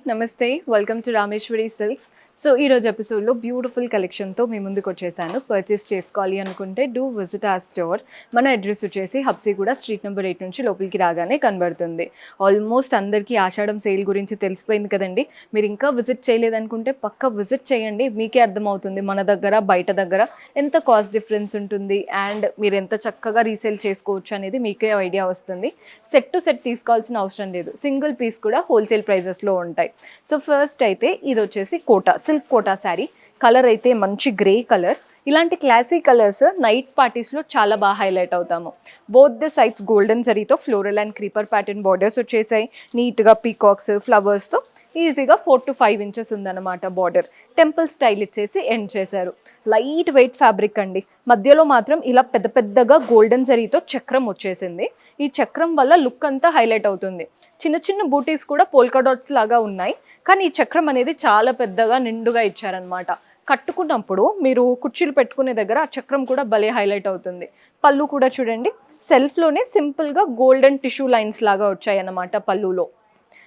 Namaste. Welcome to Rameshwari Silks. So ఈరోజు ఎపిసోడ్లో beautiful కలెక్షన్తో మీ ముందుకు వచ్చేసాను. పర్చేస్ చేసుకోవాలి అనుకుంటే డూ విజిట్ ఆ స్టోర్. మన అడ్రస్ వచ్చేసి హబ్సీగూడ స్ట్రీట్ నెంబర్ ఎయిట్ నుంచి లోపలికి రాగానే కనబడుతుంది. ఆల్మోస్ట్ అందరికీ ఆషాఢం సేల్ గురించి తెలిసిపోయింది కదండి. మీరు ఇంకా విజిట్ చేయలేదనుకుంటే పక్క విజిట్ చేయండి. మీకే అర్థమవుతుంది మన దగ్గర బయట దగ్గర ఎంత కాస్ట్ డిఫరెన్స్ ఉంటుంది అండ్ మీరు ఎంత చక్కగా రీసేల్ చేసుకోవచ్చు అనేది మీకే ఐడియా వస్తుంది. సెట్ టు సెట్ తీసుకోవాల్సిన అవసరం లేదు. సింగిల్ పీస్ కూడా హోల్సేల్ ప్రైజెస్లో ఉంటాయి. సో ఫస్ట్ అయితే ఇది వచ్చేసి కోటా. సిల్క్ కోటా శారీ. కలర్ అయితే మంచి గ్రే కలర్ ఇలాంటి క్లాసీ కలర్స్ నైట్ పార్టీస్లో చాలా బాగా హైలైట్ అవుతాము. బోత్ ద సైడ్స్ గోల్డెన్ జరీతో floral and creeper pattern borders వచ్చేసాయి. నీట్గా పీకాక్స్ ఫ్లవర్స్తో ఈజీగా ఫోర్ టు ఫైవ్ ఇంచెస్ ఉందన్నమాట బార్డర్ టెంపుల్ స్టైల్ ఇచ్చేసి ఎండ్ చేశారు. లైట్ వెయిట్ ఫ్యాబ్రిక్ అండి. మధ్యలో మాత్రం ఇలా పెద్ద పెద్దగా గోల్డెన్ జరీతో చక్రం వచ్చేసింది. ఈ చక్రం వల్ల లుక్ అంతా హైలైట్ అవుతుంది. చిన్న చిన్న బూటీస్ కూడా పోల్కా డాట్స్ లాగా ఉన్నాయి. కానీ ఈ చక్రం అనేది చాలా పెద్దగా నిండుగా ఇచ్చారనమాట కట్టుకున్నప్పుడు మీరు కుర్చీలు పెట్టుకునే దగ్గర ఆ చక్రం కూడా భలే హైలైట్ అవుతుంది. పళ్ళు కూడా చూడండి. సెల్ఫ్లోనే సింపుల్గా గోల్డెన్ టిష్యూ లైన్స్ లాగా వచ్చాయన్నమాట పళ్ళులో.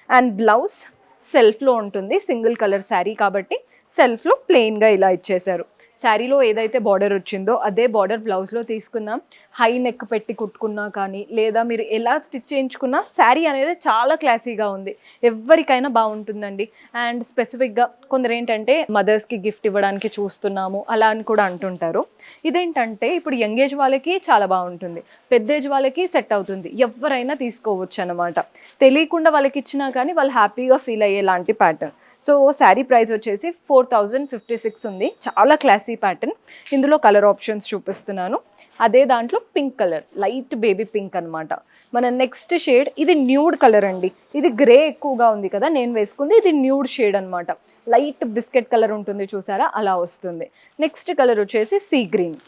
అండ్ బ్లౌజ్ సెల్ఫ్లో ఉంటుంది. సింగిల్ కలర్ శారీ కాబట్టి సెల్ఫ్లో ప్లెయిన్గా ఇలా ఇచ్చేశారు. శారీలో ఏదైతే బార్డర్ వచ్చిందో అదే బార్డర్ బ్లౌజ్లో తీసుకుందాం. హై నెక్ పెట్టి కుట్టుకున్నా కానీ లేదా మీరు ఎలా స్టిచ్ చేయించుకున్నా శారీ అనేది చాలా క్లాసీగా ఉంది. ఎవరికైనా బాగుంటుందండి. అండ్ స్పెసిఫిక్గా కొందరు ఏంటంటే మదర్స్కి గిఫ్ట్ ఇవ్వడానికి చూస్తున్నాము అలా అని కూడా అంటుంటారు. ఇదేంటంటే ఇప్పుడు యంగ్ ఏజ్ వాళ్ళకి చాలా బాగుంటుంది. పెద్ద ఏజ్ వాళ్ళకి సెట్ అవుతుంది. ఎవరైనా తీసుకోవచ్చు అనమాట తెలియకుండా వాళ్ళకి ఇచ్చినా కానీ వాళ్ళు హ్యాపీగా ఫీల్ అయ్యేలాంటి ప్యాటర్న్ సో శారీ ప్రైస్ వచ్చేసి ఫోర్ థౌజండ్ ఫిఫ్టీ సిక్స్ ఉంది. చాలా క్లాసీ ప్యాటర్న్. ఇందులో కలర్ ఆప్షన్స్ చూపిస్తున్నాను. అదే దాంట్లో pink colour light baby pink అనమాట మన నెక్స్ట్ షేడ్ ఇది న్యూడ్ కలర్ అండి. ఇది గ్రే ఎక్కువగా ఉంది కదా నేను వేసుకుంది ఇది న్యూడ్ షేడ్ అనమాట లైట్ బిస్కెట్ కలర్ ఉంటుంది చూసారా అలా వస్తుంది. నెక్స్ట్ కలర్ వచ్చేసి sea green.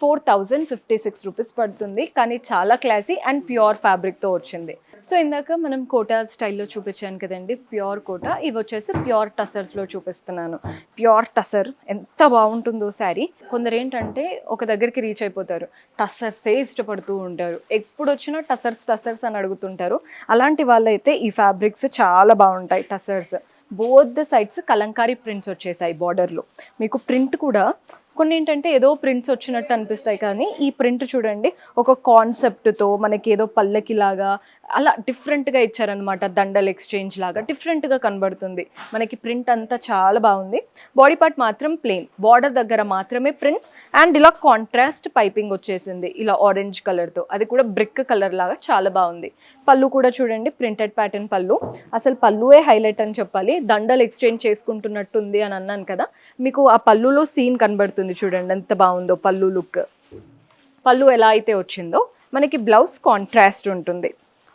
Four thousand fifty six rupees పడుతుంది. కానీ చాలా క్లాసీ అండ్ ప్యూర్ ఫ్యాబ్రిక్తో వచ్చింది. సో ఇందాక మనం కోటా స్టైల్లో చూపించాను కదండి ప్యూర్ కోటా. ఇవి వచ్చేసి ప్యూర్ టసర్స్లో చూపిస్తున్నాను. ప్యూర్ టసర్ ఎంత బాగుంటుందో శారీ. కొందరు ఏంటంటే ఒక దగ్గరికి రీచ్ అయిపోతారు. టసర్సే ఇష్టపడుతూ ఉంటారు. ఎప్పుడు వచ్చినా టసర్స్ టసర్స్ అని అడుగుతుంటారు. అలాంటి వాళ్ళైతే ఈ ఫ్యాబ్రిక్స్ చాలా బాగుంటాయి tussars both the sides Kalamkari prints వచ్చేసాయి బార్డర్లో మీకు ప్రింట్ కూడా కొన్ని ఏంటంటే ఏదో ప్రింట్స్ వచ్చినట్టు అనిపిస్తాయి కానీ ఈ ప్రింట్ చూడండి ఒక కాన్సెప్ట్తో మనకి ఏదో పల్లకి లాగా అలా డిఫరెంట్గా ఇచ్చారనమాట దండల్ ఎక్స్చేంజ్ లాగా డిఫరెంట్గా కనబడుతుంది. మనకి ప్రింట్ అంతా చాలా బాగుంది. బాడీ పార్ట్ మాత్రం ప్లెయిన్ బార్డర్ దగ్గర మాత్రమే ప్రింట్స్ అండ్ ఇలా కాంట్రాస్ట్ పైపింగ్ వచ్చేసింది ఇలా ఆరెంజ్ కలర్తో అది కూడా బ్రిక్ కలర్ లాగా చాలా బాగుంది. పళ్ళు కూడా చూడండి ప్రింటెడ్ ప్యాటర్న్ పళ్ళు. అసలు పళ్ళువే హైలైట్ అని చెప్పాలి. దండలు ఎక్స్చేంజ్ చేసుకుంటున్నట్టుంది అని అన్నాను కదా మీకు ఆ పళ్ళులో సీన్ కనబడుతుంది. చూడండి ఎంత బాగుందో పళ్ళు లుక్. పళ్ళు ఎలా అయితే వచ్చిందో మనకి బ్లౌజ్ కాంట్రాస్ట్ ఉంటుంది.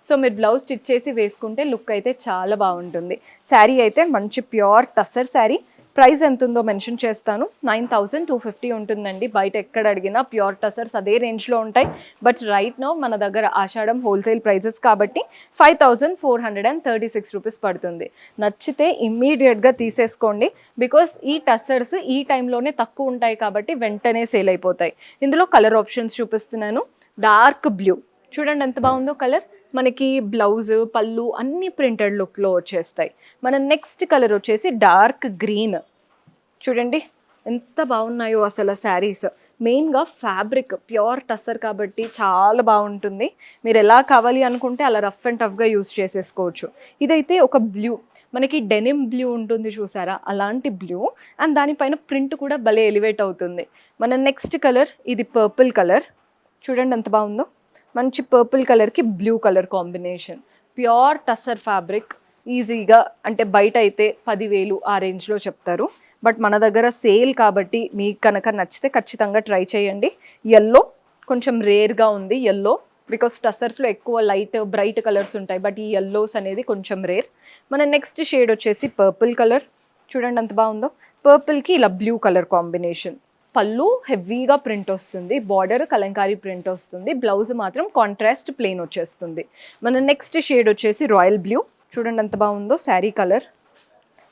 సో మీరు బ్లౌజ్ స్టిచ్ చేసి వేసుకుంటే లుక్ అయితే చాలా బాగుంటుంది. శారీ అయితే మంచి ప్యూర్ టస్సర్ శారీ. ప్రైస్ ఎంత ఉందో మెన్షన్ చేస్తాను. నైన్ థౌజండ్ టూ ఫిఫ్టీ ఉంటుందండి. బయట ఎక్కడ అడిగినా ప్యూర్ టసర్స్ అదే రేంజ్లో ఉంటాయి. బట్ రైట్ నో మన దగ్గర ఆషాఢం హోల్సేల్ ప్రైజెస్ కాబట్టి five thousand four hundred and thirty six rupees పడుతుంది. నచ్చితే ఇమ్మీడియట్గా తీసేసుకోండి. బికాస్ ఈ టసర్స్ ఈ టైంలోనే తక్కువ ఉంటాయి కాబట్టి వెంటనే సేల్ అయిపోతాయి. ఇందులో కలర్ ఆప్షన్స్ చూపిస్తున్నాను. Dark blue. చూడండి ఎంత బాగుందో కలర్. మనకి బ్లౌజ్ పళ్ళు అన్ని ప్రింటెడ్ లుక్లో వచ్చేస్తాయి. మన నెక్స్ట్ కలర్ వచ్చేసి డార్క్ గ్రీన్ చూడండి ఎంత బాగున్నాయో అసలు శారీస్ మెయిన్గా ఫ్యాబ్రిక్ ప్యూర్ టస్సర్ కాబట్టి చాలా బాగుంటుంది. మీరు ఎలా కావాలి అనుకుంటే అలా రఫ్ అండ్ టఫ్గా యూస్ చేసేసుకోవచ్చు. ఇదైతే ఒక బ్లూ మనకి డెనిమ్ బ్లూ ఉంటుంది చూసారా? అలాంటి బ్లూ అండ్ దానిపైన ప్రింట్ కూడా భలే ఎలివేట్ అవుతుంది. మన నెక్స్ట్ కలర్ ఇది పర్పుల్ కలర్ చూడండి ఎంత బాగుందో. మంచి పర్పుల్ కలర్కి blue colour combination pure tussar fabric ఈజీగా అంటే బయట అయితే పదివేలు ఆ రేంజ్లో చెప్తారు. బట్ మన దగ్గర సేల్ కాబట్టి మీకు కనుక నచ్చితే ఖచ్చితంగా ట్రై చేయండి. ఎల్లో కొంచెం రేర్గా ఉంది ఎల్లో బికాస్ టసర్స్లో ఎక్కువ లైట్ బ్రైట్ కలర్స్ ఉంటాయి. బట్ ఈ ఎల్లోస్ అనేది కొంచెం రేర్ మన నెక్స్ట్ షేడ్ వచ్చేసి పర్పుల్ కలర్ చూడండి అంత బాగుందో. పర్పుల్కి ఇలా బ్లూ కలర్ కాంబినేషన్ పళ్ళు హెవీగా ప్రింట్ వస్తుంది బార్డర్ కలంకారీ ప్రింట్ వస్తుంది బ్లౌజ్ మాత్రం కాంట్రాస్ట్ ప్లెయిన్ వచ్చేస్తుంది. మన నెక్స్ట్ షేడ్ వచ్చేసి రాయల్ బ్లూ చూడండి ఎంత బాగుందో శారీ కలర్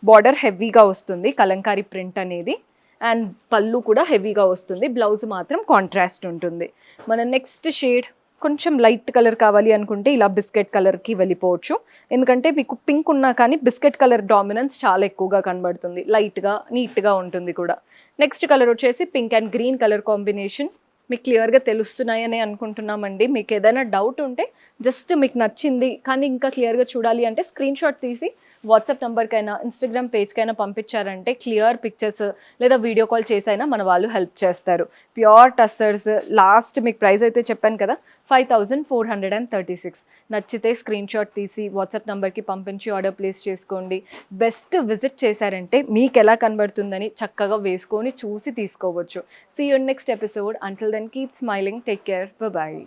బార్డర్ హెవీగా వస్తుంది కలంకారీ ప్రింట్ అనేది. అండ్ పళ్ళు కూడా హెవీగా వస్తుంది బ్లౌజ్ మాత్రం కాంట్రాస్ట్ ఉంటుంది. మన నెక్స్ట్ షేడ్ కొంచెం లైట్ కలర్ కావాలి అనుకుంటే ఇలా బిస్కెట్ కలర్కి వెళ్ళిపోవచ్చు. ఎందుకంటే మీకు పింక్ ఉన్నా కానీ బిస్కెట్ కలర్ డామినెన్స్ చాలా ఎక్కువగా కనబడుతుంది లైట్గా నీట్గా ఉంటుంది కూడా. నెక్స్ట్ కలర్ వచ్చేసి pink and green colour combination మీకు క్లియర్గా తెలుస్తున్నాయని అనుకుంటున్నామండి. మీకు ఏదైనా డౌట్ ఉంటే జస్ట్ మీకు నచ్చింది కానీ ఇంకా క్లియర్గా చూడాలి అంటే స్క్రీన్ షాట్ తీసి వాట్సాప్ నెంబర్కైనా ఇన్స్టాగ్రామ్ పేజ్కైనా పంపించారంటే క్లియర్ పిక్చర్స్ లేదా వీడియో కాల్ చేసైనా మన వాళ్ళు హెల్ప్ చేస్తారు. ప్యూర్ టస్టర్స్ లాస్ట్ మీకు ప్రైస్ అయితే చెప్పాను కదా five thousand four hundred and thirty six. నచ్చితే స్క్రీన్ షాట్ తీసి వాట్సాప్ నెంబర్కి పంపించి ఆర్డర్ ప్లేస్ చేసుకోండి. బెస్ట్ విజిట్ చేశారంటే మీకు ఎలా కనబడుతుందని చక్కగా వేసుకొని చూసి తీసుకోవచ్చు. See your next episode until then keep smiling take care bye